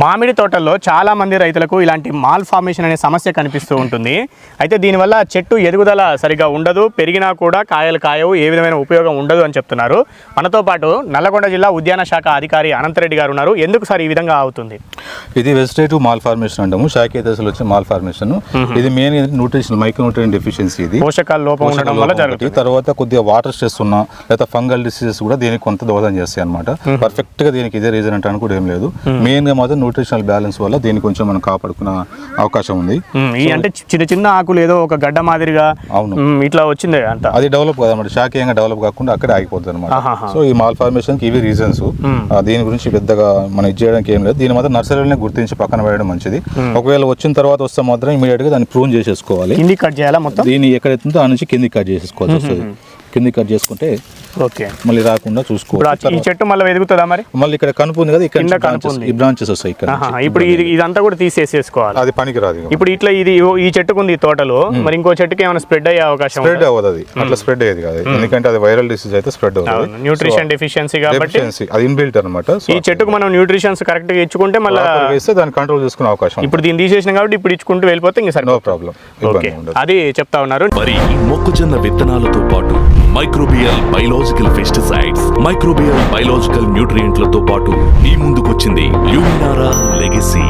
మామిడి తోటల్లో చాలామంది రైతులకు ఇలాంటి మాల్ ఫార్మేషన్ అనే సమస్య కనిపిస్తూ ఉంటుంది. అయితే దీనివల్ల చెట్టు ఎదుగుదల సరిగా ఉండదు పెరిగినా కూడా కాయలు కాయవు ఏ విధమైన ఉపయోగం ఉండదు అని చెప్తున్నారు. మనతో పాటు నల్లగొండ జిల్లా ఉద్యాన శాఖ అధికారి అనంతరెడ్డి గారు ఉన్నారు. ఎందుకు సార్ ఈ విధంగా అవుతుంది? ఇది వెజిటేటివ్ మాల్ ఫార్మేషన్ అంటాము. శాఖీయ దశలో వచ్చే మాల్ ఫార్మేషన్ ఇది main nutrition micro nutrient deficiency ఇది. పోషకాల లోపం ఉండడం వల్ల. జరుగుతుంది. తర్వాత కొద్దిగా వాటర్ స్ట్రెస్ ఉన్నా లేదా ఫంగల్ డిసీజెస్ కూడా దీనికి కొంత దోహదం చేస్తాయి అనమాట పర్ఫెక్ట్గా దీనికి ఇదే రీజన్ అంటానికి కూడా ఏం లేదు. మెయిన్గా మాత్రం న్యూట్రిషనల్ బ్యాలెన్స్ వల్ల దీన్ని కొంచెం మనం కాపాడుకునే అవకాశం ఉంది. అంటే చిన్న చిన్న ఆకులు ఏదో ఒక గడ్డ మాదిరిగా అవును. ఇట్లా వచ్చింది అంట. అది డెవలప్ కాదన్నమాట శాఖీయంగా డెవలప్ కాకుండా అక్కడే ఆగిపోతుంది అనమాట. సో ఈ మాల్ ఫార్మేషన్కి ఇవి రీజన్స్ దీని గురించి పెద్దగా మనం ఇది చేయడానికి ఏం లేదు. దీని మాత్రం నర్సరీలోనే గుర్తించి పక్కన వేయడం మంచిది. ఒకవేళ వచ్చిన తర్వాత వస్తే మాత్రం ఇమీడియట్గా దాన్ని ప్రూన్ చేసేసుకోవాలి. కింది కట్ చేయాలా మొత్తం? దీన్ని ఎక్కడైతే ఉందో ఆ నుంచి కింది కట్ చేసేసుకోవాల్సి వస్తుంది. కింది కట్ చేసుకుంటే ఓకే. మళ్ళీ రాకుండా చూసుకోవచ్చు. ఆ- ఈ చెట్టు మళ్ళీ ఎదుగుతుందా మరి? మళ్ళీ ఇక్కడ కనుపు ఉంది కదా ఇక్కడ కనుపు. ఈ బ్రాంచెస్ వస్తాయి ఇక్కడ. ఇప్పుడు ఇది ఇదంతా కూడా తీసేసేసుకోవాలి. అది పనికి రాదు. ఇప్పుడు ఇట్లా ఇది ఓ- ఈ చెట్టుకు ఉంది ఈ తోటలో మరి ఇంకో చెట్టుకి ఏమైనా స్ప్రెడ్ అయ్యే అవకాశం స్ప్రెడ్ అవ్వదు అది. అట్లా స్ప్రెడ్ అయ్యేది కాదు. ఎందుకంటే అది వైరల్ డిసీజ్ అయితే స్ప్రెడ్ అవుతుంది న్యూట్రిషన్ డెఫిషియన్సీ కాబట్టి డెఫిషియన్సీ అది ఇన్బిల్ట్ అనమాట ఈ చెట్టుకు మనం న్యూట్రిషన్స్ కరెక్ట్గా ఇచ్చుకుంటే మళ్ళీ వేస్తే దాన్ని కంట్రోల్ చేసుకునే అవకాశం ఇప్పుడు దీన్ని తీసేసినాం కాబట్టి ఇప్పుడు ఇచ్చుకుంటూ వెళ్ళిపోతే ఇంకా సరే నో ప్రాబ్లం అది చెప్తా ఉన్నారు. మరి మొక్కజొన్న విత్తనాలతో పాటు microbial biological pesticides microbial biological న్యూట్రియంట్లతో పాటు మీ ముందుకొచ్చింది ల్యూమినారా లెగసీ.